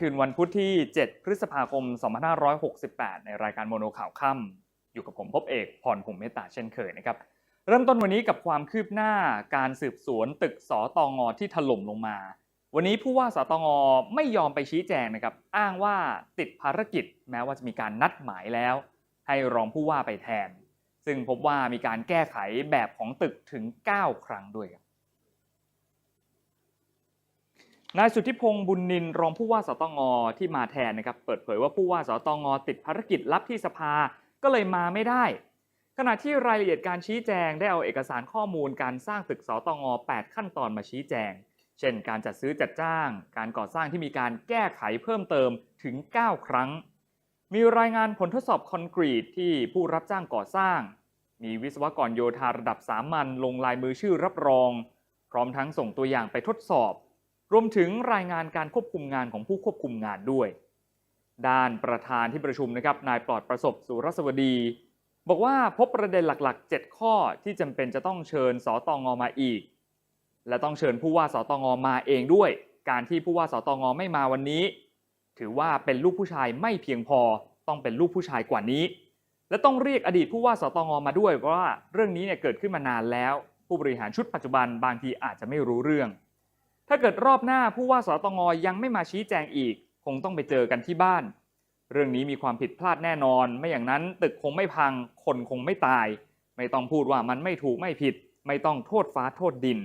คืนวันพุธที่ 7 พฤษภาคม 2568 ในรายการโมโนข่าวค่ำอยู่กับผมพบเอกพรพงเมตตาเช่นเคยนะครับ เริ่มต้นวันนี้กับความคืบหน้าการสืบสวนตึกสอตองอที่ถล่มลงมา วันนี้ผู้ว่าสตงไม่ยอมไปชี้แจงนะครับ อ้างว่าติดภารกิจแม้ว่าจะมีการนัดหมายแล้ว ให้รองผู้ว่าไปแทน ซึ่งพบว่ามีการแก้ไขแบบของตึกถึง 9 ครั้งด้วยครับ นายสุทธิพงศ์บุญนินทร์รองผู้ว่าสตงที่มาแทนนะครับเปิดเผยว่าผู้ว่าสตงติดภารกิจลับที่สภาก็เลยมาไม่ได้ ขณะที่รายละเอียดการชี้แจงได้เอาเอกสารข้อมูลการสร้างตึกสตง8 ขั้นตอนมาชี้แจง เช่น การจัดซื้อจัดจ้าง การก่อสร้างที่มีการแก้ไขเพิ่มเติมถึง 9 ครั้ง มีรายงานผลทดสอบคอนกรีตที่ผู้รับจ้างก่อสร้าง มีวิศวกรโยธาระดับสามัญลงลายมือชื่อรับรอง พร้อมทั้งส่งตัวอย่างไปทดสอบ รวมถึงรายงานการควบคุมงานของผู้ควบคุมงานด้วย ด้านประธานที่ประชุมนะครับนายปลอดประสบสุรสวดี บอกว่าพบประเด็นหลักๆ 7 ข้อที่จำเป็นจะต้องเชิญสตงมาอีก และต้องเชิญผู้ว่าสตงมาเองด้วย การที่ผู้ว่าสตงไม่มาวันนี้ ถือว่าเป็นลูกผู้ชายไม่เพียงพอต้องเป็นลูกผู้ชายกว่านี้ และต้องเรียกอดีตผู้ว่าสตงมาด้วยเพราะว่าเรื่องนี้เนี่ยเกิดขึ้นมานานแล้ว ผู้บริหารชุดปัจจุบันบางทีอาจจะไม่รู้เรื่อง ถ้าเกิดรอบหน้าผู้ว่าสตงยังไม่มาชี้แจงอีก คงต้องไปเจอกันที่บ้าน เรื่องนี้มีความผิดพลาดแน่นอน ไม่อย่างนั้นตึกคงไม่พัง คนคงไม่ตาย ไม่ต้องพูดว่ามันไม่ถูกไม่ผิด ไม่ต้องโทษฟ้าโทษดิน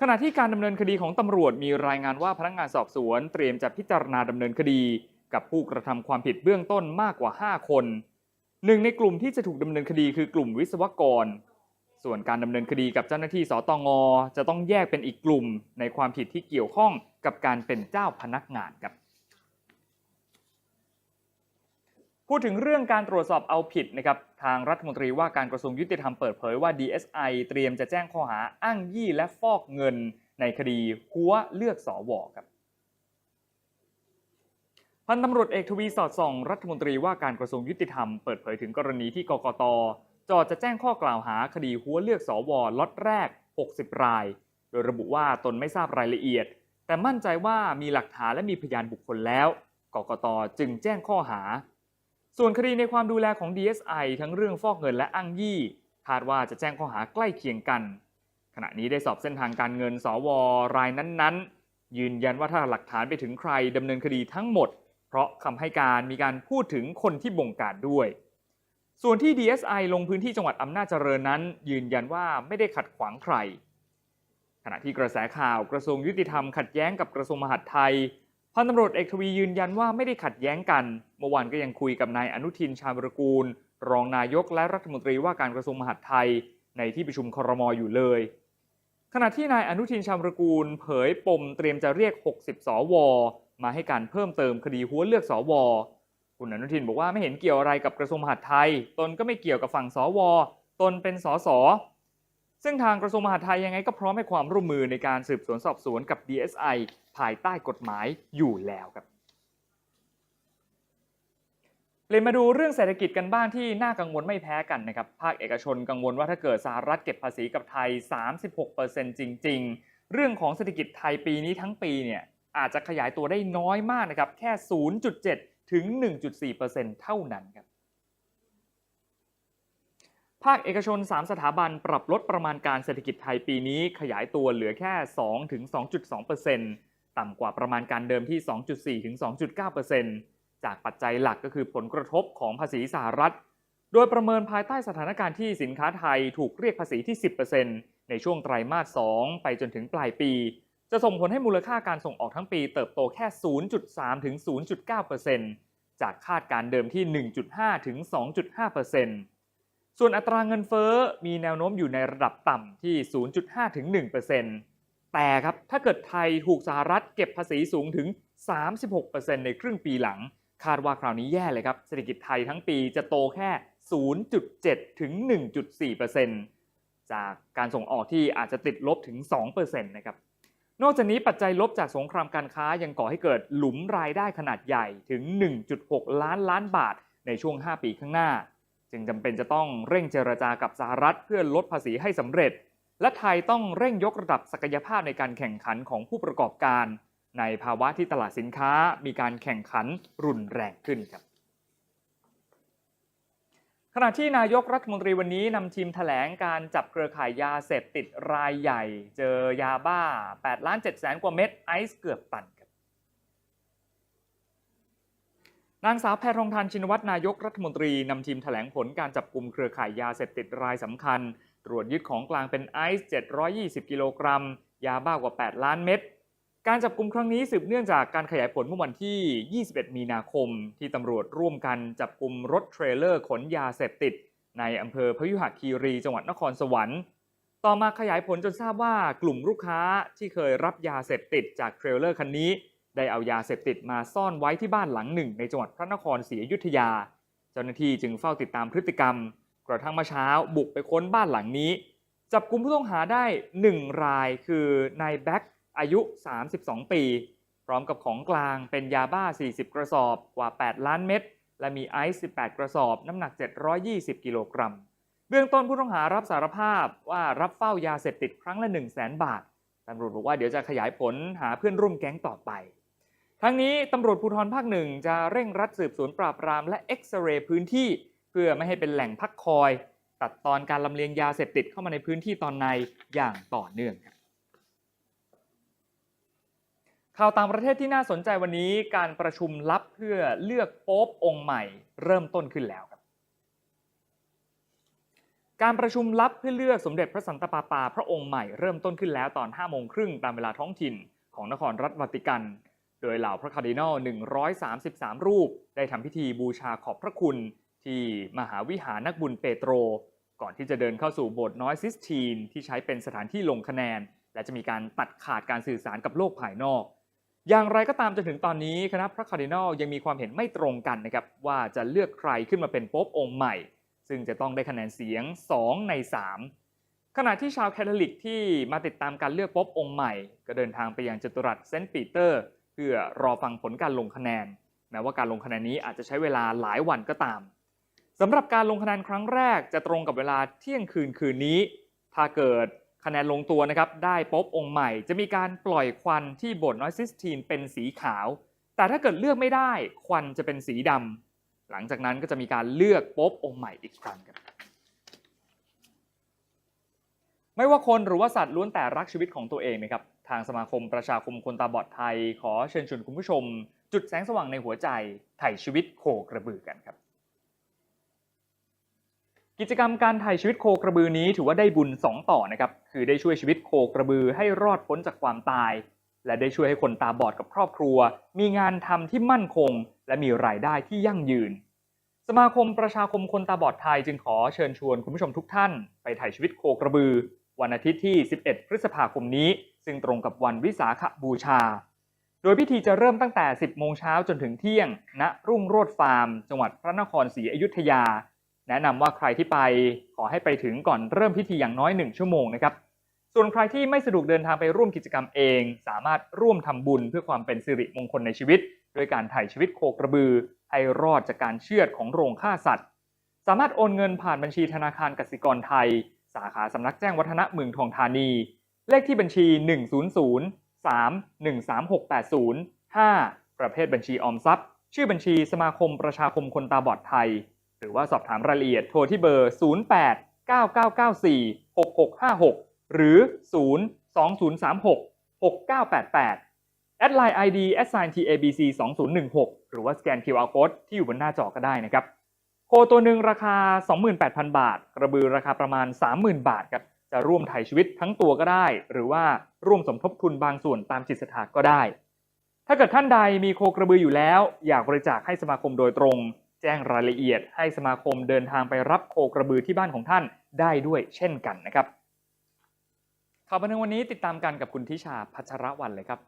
ขณะที่การดำเนินคดีของตำรวจมีรายงานว่าพนักงานสอบสวน เตรียมจะพิจารณาดำเนินคดี กับผู้กระทำความผิดเบื้องต้นมากกว่า 5 คนหนึ่งในกลุ่มที่จะถูกดำเนินคดีคือกลุ่มวิศวกร ส่วนการดำเนินคดีกับเจ้าหน้าที่สตงจะต้องแยกเป็นอีกกลุ่มในความผิดที่เกี่ยวข้องกับการเป็นเจ้าพนักงานครับ พูดถึงเรื่องการตรวจสอบเอาผิดนะครับทางรัฐมนตรีว่าการกระทรวงยุติธรรมเปิดเผยว่า DSI เตรียมจะแจ้งข้อหาอ้างยี่และฟอกเงินในคดีหัวเลือกสอวครับพันตำรวจเอกทวีสอดส่อง รัฐมนตรีว่าการกระทรวงยุติธรรมเปิดเผยถึงกรณีที่กกต จอจะแจ้งข้อกล่าวหาคดีหัวเลือกสอวล็อตแรก 60 ราย โดยระบุว่าตนไม่ทราบรายละเอียด แต่มั่นใจว่ามีหลักฐานและมีพยานบุคคลแล้ว กกตจึงแจ้งข้อหา ส่วนคดีในความดูแลของ DSI ทั้งเรื่องฟอกเงินและอ้างยี่ คาดว่าจะแจ้งข้อหาใกล้เคียงกัน ขณะนี้ได้สอบเส้นทางการเงินสวรายนั้นๆ ยืนยันว่าถ้าหลักฐานไปถึงใครดำเนินคดีทั้งหมด เพราะคำให้การมีการพูดถึงคนที่บงการด้วย ส่วนที่ DSI ลงพื้นที่จังหวัดอำนาจเจริญนั้น ยืนยันว่าไม่ได้ขัดขวางใคร ขณะที่กระแสข่าวกระทรวงยุติธรรมขัดแย้งกับกระทรวงมหาดไทยพันตำรวจเอกทวียืนยันว่าไม่ได้ขัดแย้งกัน เมื่อวานก็ยังคุยกับนายอนุทินชาญวรกูล รองนายกและรัฐมนตรีว่าการกระทรวงมหาดไทย ในที่ประชุมครมอยู่เลย ขณะที่นายอนุทินชาญวรกูล เผยปมเตรียมจะเรียก 60 สว มาให้การเพิ่มเติมคดีหัวเลือกสว คุณอนุทินบอกว่าไม่เห็นเกี่ยวอะไรกับกระทรวงมหาดไทย ตนก็ไม่เกี่ยวกับฝั่งสว ตนเป็นสสซึ่งทางกระทรวงมหาดไทยยังไงก็พร้อมให้ความร่วมมือในการสืบสวนสอบสวนกับ DSI ภายใต้กฎหมายอยู่แล้วครับเลยมาดูเรื่องเศรษฐกิจกันบ้างที่น่ากังวลไม่แพ้กันนะครับ ภาคเอกชนกังวลว่าถ้าเกิดสหรัฐเก็บภาษีกับไทย 36%จริง ๆ เรื่องของเศรษฐกิจไทยปีนี้ทั้งปีเนี่ยอาจจะขยายตัวได้น้อยมากนะครับ แค่ 0.7 ถึง 1.4%เท่านั้นครับภาคเอกชน 3 สถาบันปรับลดประมาณการเศรษฐกิจไทยปีนี้ขยายตัวเหลือแค่ 2 ถึง 2.2%ต่ำกว่าประมาณการเดิมที่ 2.4 ถึง 2.9%จากปัจจัยหลักก็คือผลกระทบของภาษีสหรัฐ โดยประเมินภายใต้สถานการณ์ที่สินค้าไทยถูกเรียกภาษีที่ 10%ในช่วงไตรมาส 2 ไปจนถึงปลายปี จะส่งผลให้มูลค่าการส่งออกทั้งปีเติบโตแค่ 0.3 ถึง 0.9%จากคาดการเดิมที่ 1.5 ถึง 2.5%ส่วนอัตราเงินเฟ้อมีแนวโน้มอยู่ในระดับต่ำที่ 0.5 ถึง 1%แต่ครับถ้าเกิดไทยถูกสหรัฐเก็บภาษีสูงถึง 36%ในครึ่งปีหลัง คาดว่าคราวนี้แย่เลยครับเศรษฐกิจไทยทั้งปีจะโตแค่ 0.7 ถึง 1.4%จากการส่งออกที่อาจจะติดลบถึง 2%นะครับ นอกจากนี้ปัจจัยลบจากสงครามการค้ายังก่อให้เกิดหลุมรายได้ขนาดใหญ่ถึง 1.6 ล้านล้านบาทในช่วง 5 ปีข้างหน้า จึงจำเป็นจะต้องเร่งเจรจากับสหรัฐเพื่อลดภาษีให้สำเร็จ และไทยต้องเร่งยกระดับศักยภาพในการแข่งขันของผู้ประกอบการ ในภาวะที่ตลาดสินค้ามีการแข่งขันรุนแรงขึ้นครับ ขณะที่นายกรัฐมนตรีวันนี้นำทีมแถลงการจับเครือข่ายยาเสพติดรายใหญ่ เจอยาบ้า8ล้าน7แสนกว่าเม็ดไอซ์เกือบตันครับนางสาวแพทองทานชินวัตรนายกรัฐมนตรีนำทีมแถลงผลการจับกลุ่มเครือข่ายยาเสพติดรายสำคัญ ตรวจยึดของกลางเป็นไอซ์720 กิโลกรัม ยาบ้ากว่า 8 ล้านเม็ด การจับกลุ่มครั้งนี้สืบเนื่องจากการขยายผลเมื่อวันที่ 21 มีนาคม ที่ตำรวจร่วมกันจับกลุ่มรถเทรลเลอร์ขนยาเสพติด ในอำเภอพยุหคีรีจังหวัดนครสวรรค์ ต่อมาขยายผลจนทราบว่ากลุ่มลูกค้าที่เคยรับยาเสพติดจากเทรลเลอร์คันนี้ ได้เอายาเสพติดมาซ่อนไว้ที่บ้านหลังหนึ่ง ในจังหวัดพระนครศรีอยุธยา เจ้าหน้าที่จึงเฝ้าติดตามพฤติกรรม กระทั่งเมื่อเช้าบุกไปค้นบ้านหลังนี้ จับกลุ่มผู้ต้องหาได้ 1 รายคือนายแบ็ค อายุ 32 ปี พร้อมกับของกลางเป็นยาบ้า 40 กระสอบกว่า 8 ล้านเม็ดและมีไอซ์ 18 กระสอบ น้ำหนัก 720 กิโลกรัม เบื้องต้นผู้ต้องหารับสารภาพว่ารับเฝ้ายาเสพติดครั้งละ 1 0 0 0 0แบาทตำรวจบอกว่าเดี๋ยวจะขยายผลหาเพื่อนร่วมแก๊งต่อไป ทั้งนี้ตำรวจภูธรภาคหนึ่งจะเร่งรัดสืบสวนปราบปรามและเอ็กซเรย์พื้นที่ เพื่อไม่ให้เป็นแหล่งพักคอย ตัดตอนการลำเลียงยาเสพติดเข้ามาในพื้นที่ตอนในอย่างต่อเนื่องครับ ข่าวต่างประเทศที่น่าสนใจวันนี้การประชุมลับเพื่อเลือกโป๊ปองค์ใหม่ เริ่มต้นขึ้นแล้วครับ การประชุมลับเพื่อเลือกสมเด็จพระสันตะปาปา พระองค์ใหม่เริ่มต้นขึ้นแล้วตอน5โมงครึ่งตามเวลาท้องถิ่นของนครรัฐวาติกัน โดยเหล่าพระคาร์ดินัล 133 รูป ได้ทำพิธีบูชาขอบพระคุณ ที่มหาวิหารนักบุญเปโตร ก่อนที่จะเดินเข้าสู่โบสถ์น้อยซิสทีนที่ใช้เป็นสถานที่ลงคะแนน และจะมีการตัดขาดการสื่อสารกับโลกภายนอก อย่างไรก็ตามจนถึงตอนนี้คณะพระคาร์ดินัลยังมีความเห็นไม่ตรงกันนะครับว่าจะเลือกใครขึ้นมาเป็นโป๊ปองค์ใหม่ ซึ่งจะต้องได้คะแนนเสียง 2 ใน 3 ขณะที่ชาวแคทอลิกที่มาติดตามการเลือกโป๊ปองค์ใหม่ ก็เดินทางไปยังจตุรัสเซนต์ปีเตอร์ เพื่อรอฟังผลการลงคะแนนแม้ว่าการลงคะแนนนี้อาจจะใช้เวลาหลายวันก็ตามสำหรับการลงคะแนนครั้งแรกจะตรงกับเวลาเที่ยงคืนคืนนี้ ถ้าเกิด คะแนนลงตัวนะครับได้ป๊ปองค์ใหม่ จะมีการปล่อยควันที่โบสถ์น้อยซิสทีนเป็นสีขาว แต่ถ้าเกิดเลือกไม่ได้ควันจะเป็นสีดำหลังจากนั้นก็จะมีการเลือกป๊ปองค์ใหม่อีกครั้งครับไม่ว่าคนหรือว่าสัตว์ล้วนแต่รักชีวิตของตัวเองนะครับทางสมาคมประชาคมคนตาบอดไทย ขอเชิญชวนคุณผู้ชม จุดแสงสว่างในหัวใจไถ่ชีวิตโคกระบือกันครับ กิจกรรมการถ่ายชีวิตโคกระบือนี้ถือว่าได้บุญ 2 ต่อนะครับ คือได้ช่วยชีวิตโคกระบือให้รอดพ้นจากความตาย และได้ช่วยให้คนตาบอดกับครอบครัว มีงานทำที่มั่นคง และมีรายได้ที่ยั่งยืน สมาคมประชาคมคนตาบอดไทยจึงขอเชิญชวนคุณผู้ชมทุกท่าน ไปถ่ายชีวิตโคกระบือ วันอาทิตย์ที่ 11 พฤษภาคมนี้ ซึ่งตรงกับวันวิสาขบูชา โดยพิธีจะเริ่มตั้งแต่ 10 โมงเช้าจนถึงเที่ยงณรุ่งโรจน์ฟาร์ม จังหวัดพระนครศรีอยุธยา แนะนำว่าใครที่ไปขอให้ไปถึงก่อนเริ่มพิธีอย่างน้อย 1 ชั่วโมงนะครับ ส่วนใครที่ไม่สะดวกเดินทางไปร่วมกิจกรรมเอง สามารถร่วมทำบุญเพื่อความเป็นสิริมงคลในชีวิตด้วยการถ่ายชีวิตโคกระบือ ให้รอดจากการเชือดของโรงฆ่าสัตว์ สามารถโอนเงินผ่านบัญชีธนาคารกสิกรไทย สาขาสำนักแจ้งวัฒนะเมืองทองธานี เลขที่บัญชี 100 3 13680 5 ประเภทบัญชีออมทรัพย์ ชื่อบัญชีสมาคมประชาคมคนตาบอดไทย หรือว่าสอบถามรายละเอียดโทรที่เบอร์ 08 9994 6656 หรือ 0 2036 6988 แอดไลน์ ID s i g n TABC 2016 หรือว่าสแกน QR Code ที่อยู่บนหน้าจอก็ได้นะครับ โคตัวหนึ่งราคา 28,000 บาท กระบือราคาประมาณ 30,000 บาทครับ จะร่วมถ่ายชีวิตทั้งตัวก็ได้ หรือว่าร่วมสมทบทุนบางส่วนตามจิตศรัทธาก็ได้ ถ้าเกิดท่านใดมีโคกระบืออยู่แล้ว อยากบริจาคให้สมาคมโดยตรง แจ้งรายละเอียดให้สมาคมเดินทางไปรับโคกระบือที่บ้านของท่านได้ด้วยเช่นกันนะครับข่าวบันเทิงวันนี้ติดตามกันกับคุณทิชาพัชรวันเลยครับ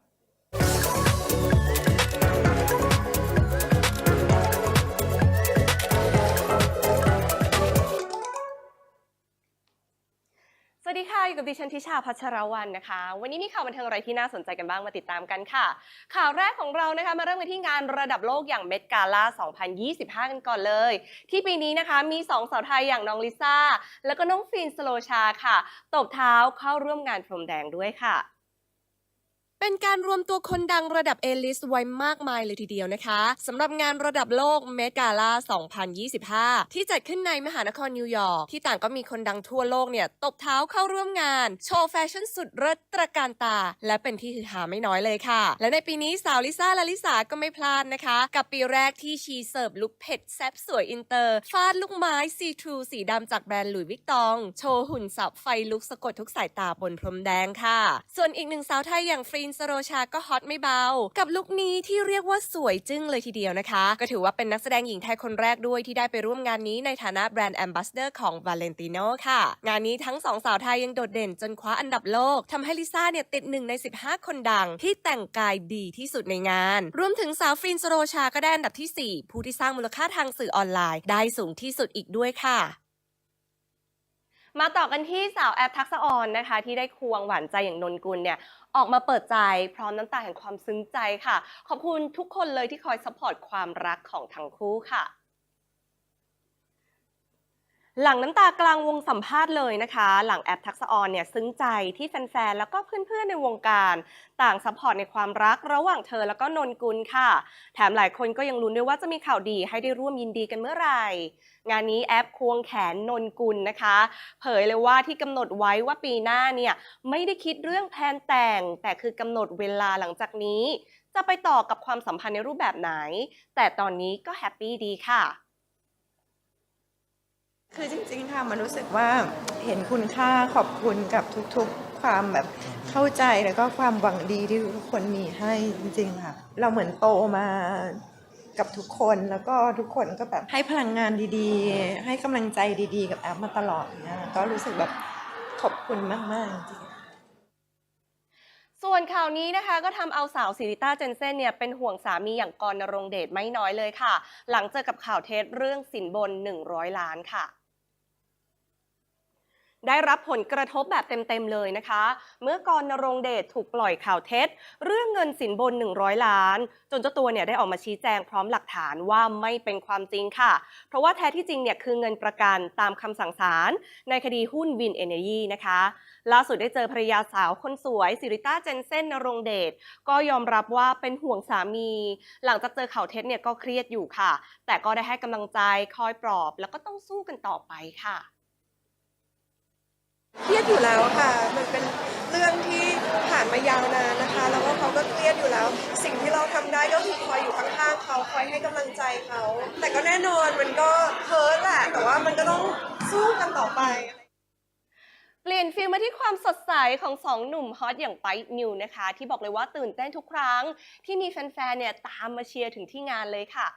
ค่ะอยู่กับดิฉันทิชาพัชรวันนะคะ วันนี้มีข่าวบันเทิงอะไรที่น่าสนใจกันบ้างมาติดตามกันค่ะ ข่าวแรกของเรานะคะมาเริ่มกันที่งานระดับโลกอย่างเมดกาล่า2025 กันก่อนเลย ที่ปีนี้นะคะมี 2 สาวไทยอย่างน้องลิซ่า แล้วก็น้องฟินสโลชาค่ะ ตบเท้าเข้าร่วมงานพรมแดงด้วยค่ะ เป็นการรวมตัวคนดังระดับ A-list ไว้มากมายเลยทีเดียวนะคะสำหรับงานระดับโลกเมกาล่า 2025 ที่จัดขึ้นในมหานครนิวยอร์กที่ต่างก็มีคนดังทั่วโลกเนี่ย ตบเท้าเข้าร่วมงาน โชว์แฟชั่นสุดเลิศตระการตา และเป็นที่ฮือฮาไม่น้อยเลยค่ะ และในปีนี้สาวลิซ่าและลิสาก็ไม่พลาดนะคะ กับปีแรกที่ชีเสิร์ฟลุคเผ็ดแซ่บสวยอินเตอร์ฟาดลูกไม้ซีทรูสีดำจากแบรนด์หลุยส์วิกตอง โชว์หุ่นสับไฟลุกสะกดทุกสายตาบนพรมแดงค่ะ ส่วนอีกหนึ่งสาวไทยอย่างฟรีนสโรชาก็ฮอตไม่เบา กับลุคนี้ที่เรียกว่าสวยจึ้งเลยทีเดียวนะคะ ก็ถือว่าเป็นนักแสดงหญิงไทยคนแรกด้วยที่ได้ไปร่วมงานนี้ในฐานะแบรนด์แอมบาสเดอร์ของ Valentino ค่ะ งานนี้ทั้งสองสาวไทยยังโดดเด่นจนคว้าอันดับโลกทำให้ลิซ่าเนี่ยติดหนึ่งใน 15 คนดัง ที่แต่งกายดีที่สุดในงาน รวมถึงสาวฟรีนสโรชาก็ได้อันดับที่ 4 ผู้ที่สร้างมูลค่าทางสื่อออนไลน์ ได้สูงที่สุดอีกด้วยค่ะ มาต่อกันที่สาวแอปทักษะออนนะคะ ที่ได้ควงหวานใจอย่างนนกุลเนี่ยออกมาเปิดใจพร้อมน้ำตาแห่งความซึ้งใจค่ะ ขอบคุณทุกคนเลยที่คอยสปอร์ตความรักของทั้งคู่ค่ะ หลังน้ำตากลางวงสัมภาษณ์เลยนะคะ หลังแอปทักษะออนเนี่ยซึ้งใจที่แฟนๆ แล้วก็เพื่อนๆ ในวงการ ต่างซัพพอร์ตในความรักระหว่างเธอแล้วก็นนกุลค่ะ แถมหลายคนก็ยังลุ้นด้วยว่าจะมีข่าวดีให้ได้ร่วมยินดีกันเมื่อไหร่ งานนี้แอปควงแขนนนกุลนะคะ เผยเลยว่าที่กำหนดไว้ว่าปีหน้าเนี่ยไม่ได้คิดเรื่องแพนแต่ง แต่คือกำหนดเวลาหลังจากนี้ จะไปต่อกับความสัมพันธ์ในรูปแบบไหน แต่ตอนนี้ก็แฮปปี้ดีค่ะ คือจริง ๆ ค่ะมันรู้สึกว่าเห็นคุณค่าขอบคุณกับทุกๆ ความแบบเข้าใจแล้วก็ความหวังดีที่ทุกคนมีให้จริง ๆ ค่ะ เราเหมือนโตมากับทุกคนแล้วก็ทุกคนก็แบบให้พลังงานดีๆ ให้กำลังใจดีๆ กับแอปมาตลอดเนี่ยก็รู้สึกแบบขอบคุณมากๆจริงๆส่วนข่าวนี้นะคะก็ทำเอาสาวซิริต้าเจนเซนเนี่ยเป็นห่วงสามีอย่างกรณรงค์เดชไม่น้อยเลยค่ะ หลังเจอกับข่าวเท็จเรื่องสินบน 100 ล้านค่ะ ได้รับผลกระทบแบบเต็ม ๆ เลยนะคะ เมื่อกรณรงเดชถูกปล่อยข่าวเท็จ เรื่องเงินสินบน 100 ล้าน จนเจ้าตัวเนี่ยได้ออกมาชี้แจงพร้อมหลักฐานว่าไม่เป็นความจริงค่ะ เพราะว่าแท้ที่จริงเนี่ยคือเงินประกันตามคำสั่งศาลในคดีหุ้นวินเอเนยีนะคะล่าสุดได้เจอภรรยาสาวคนสวยสิริต้าเจนเซนนรงเดชก็ยอมรับว่าเป็นห่วงสามี หลังจากเจอข่าวเท็จเนี่ยก็เครียดอยู่ค่ะ แต่ก็ได้ให้กำลังใจคอยปลอบ แล้วก็ต้องสู้กันต่อไปค่ะ เครียดอยู่แล้วค่ะ มันเป็นเรื่องที่ผ่านมายาวนานนะคะ แล้วก็เขาก็เครียดอยู่แล้ว สิ่งที่เราทำได้ก็คือคอยอยู่ข้างๆเขาคอยให้กำลังใจเขา แต่ก็แน่นอนมันก็เฮิร์ตแหละแต่ว่ามันก็ต้องสู้กันต่อไป เปลี่ยนฟิลมาที่ความสดใสของสองหนุ่มฮอตอย่างไปนิวนะคะ ที่บอกเลยว่าตื่นเต้นทุกครั้ง ที่มีแฟนๆเนี่ยตามมาเชียร์ถึงที่งานเลยค่ะ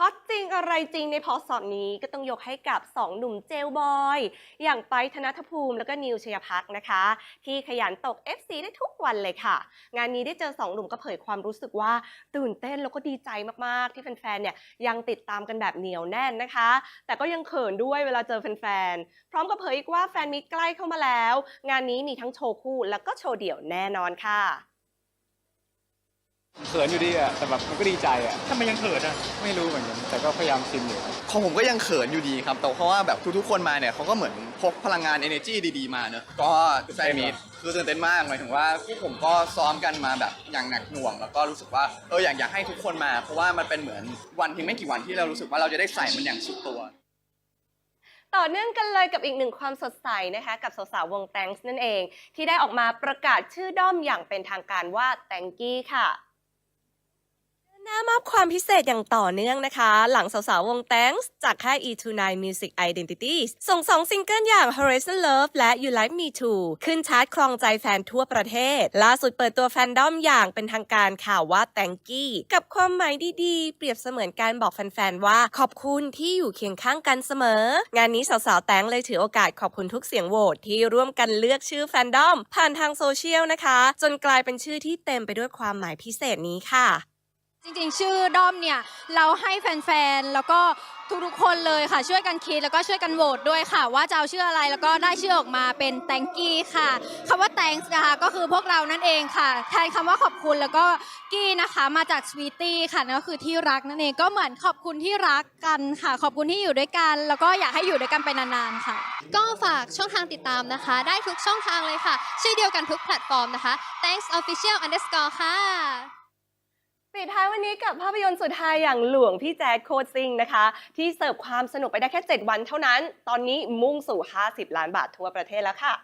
ฮอตจริงอะไรจริงในพอสอบนี้ก็ต้องยกให้กับ 2 หนุ่มเจลบอย อย่างไปธนทภูมิแล้วก็นิวชยพักนะคะ ที่ขยันตก FC ได้ทุกวันเลยค่ะ งานนี้ได้เจอ 2 หนุ่มก็เผยความรู้สึกว่า ตื่นเต้นแล้วก็ดีใจมาก ๆ ที่แฟน ๆ เนี่ยยังติดตามกันแบบเหนียวแน่นนะคะ แต่ก็ยังเขินด้วยเวลาเจอแฟน ๆ พร้อมกับเผยอีกว่าแฟนมิตรใกล้เข้ามาแล้ว งานนี้มีทั้งโชว์คู่แล้วก็โชว์เดี่ยวแน่นอนค่ะ เขินอยู่ดีอะแต่แบบมันก็ดีใจอะทำไมยังเขินอะไม่รู้เหมือนกันแต่ก็พยายามชินอยู่ของผมก็ยังเขินอยู่ดีครับแต่เพราะว่าแบบทุกๆคนมาเนี่ยเขาก็เหมือนพกพลังงาน energy ดีๆมาเนอะก็แฟนมีตคือตื่นเต้นมากหมายถึงว่าพวกผมก็ซ้อมกันมาแบบอย่างหนักหน่วง แล้วก็รู้สึกว่าเอออยากอยากให้ทุกคนมา เพราะว่ามันเป็นเหมือนวันเพียงไม่กี่วันที่เรารู้สึกว่าเราจะได้ใส่มันอย่างสุดตัวต่อเนื่องกันเลยกับอีกหนึ่งความสดใสนะคะ กับสาวๆวง Thanks นั่นเอง ที่ได้ออกมาประกาศชื่อด้อมอย่างเป็นทางการว่า Thank y ค่ะ หน้ามอบความพิเศษอย่างต่อเนื่องนะคะ หลังสาวๆ วง Thanks จากค่าย E29 Music Identities ส่งสองซิงเกิลอย่าง Horizon Love และ You Like Me Too ขึ้นชาร์ตครองใจแฟนทั่วประเทศ ล่าสุดเปิดตัวแฟนด้อมอย่างเป็นทางการข่าวว่า Thank y กับความหมายดีๆ เปรียบเสมือนการบอกแฟนๆ ว่าขอบคุณที่อยู่เคียงข้างกันเสมอ งานนี้สาวๆ แตงเลยถือโอกาสขอบคุณทุกเสียงโหวตที่ร่วมกันเลือกชื่อแฟนดอมผ่านทางโซเชียลนะคะ จนกลายเป็นชื่อที่เต็มไปด้วยความหมายพิเศษนี้ค่ะ จริงๆ ชื่อด้อมเนี่ยเราให้แฟนๆ แล้วก็ทุกๆ คนเลยค่ะ ช่วยกันคิดแล้วก็ช่วยกันโหวตด้วยค่ะ ว่าจะเอาชื่ออะไรแล้วก็ได้ชื่อออกมาเป็น thank you ค่ะคำว่า thanks นะคะก็คือพวกเรานั่นเองค่ะแทนคำว่าขอบคุณแล้วก็กี้นะคะมาจาก sweetie ค่ะนั่นก็คือที่รักนั่นเองก็เหมือนขอบคุณที่รักกันค่ะ ขอบคุณที่อยู่ด้วยกัน แล้วก็อยากให้อยู่ด้วยกันไปนานๆค่ะ ก็ฝากช่องทางติดตามนะคะ ได้ทุกช่องทางเลยค่ะ ชื่อเดียวกันทุกแพลตฟอร์มนะคะ thanks official underscore ค่ะ ปิดท้ายวันนี้กับภาพยนตร์สุดท้ายอย่างหลวงพี่แจ๊ดโคตรซิงนะคะ ที่เสิร์ฟความสนุกไปได้แค่ 7 วันเท่านั้น ตอนนี้มุ่งสู่ 50 ล้านบาททั่วประเทศแล้วค่ะ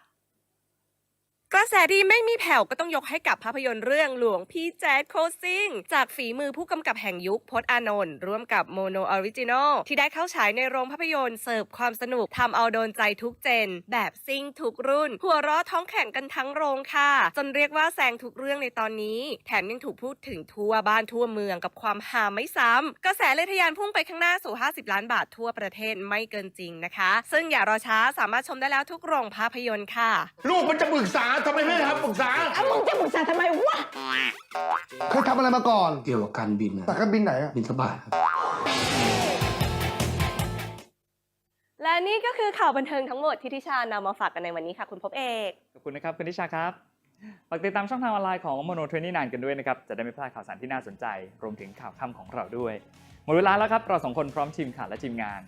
กระแสดีไม่มีแผ่วก็ต้องยกให้กับภาพยนตร์เรื่องหลวงพี่แจ๊ดโคซิงจากฝีมือผู้กำกับแห่งยุคพจน์อานนท์ร่วมกับโมโนออริจินอลที่ได้เข้าฉายในโรงภาพยนตร์เสิร์ฟความสนุกทำเอาโดนใจทุกเจน แบบซิ่งทุกรุ่น หัวเราะท้องแข่งกันทั้งโรงค่ะ จนเรียกว่าแซงทุกเรื่องในตอนนี้ แถมยังถูกพูดถึงทั่วบ้านทั่วเมืองกับความฮาไม่ซ้ำกระแสเลยทะยานพุ่งไปข้างหน้าสู่ 50 ล้านบาททั่วประเทศไม่เกินจริงนะคะ ซึ่งอย่ารอช้าสามารถชมได้แล้วทุกโรงภาพยนตร์ค่ะ ลูกมันจะปรึกษาทำไมไม่ทำปรึกษามึงจะปรึกษาทำไมวะ เคยทำอะไรมาก่อนเกี่ยวกับการบินนะแต่การบินไหนอะบินสบายและนี่ก็คือข่าวบันเทิงทั้งหมดที่ทิชานำมาฝากกันในวันนี้ค่ะคุณพบเอก ขอบคุณนะครับ คุณนิชาครับ ฝากติดตามช่องทางออนไลน์ของ Mono 29กันด้วยนะครับ จะได้ไม่พลาดข่าวสารที่น่าสนใจ รวมถึงข่าวค่ำของเราด้วย หมดเวลาแล้วครับ เราสองคนพร้อมทีมข่าวและทีมงาน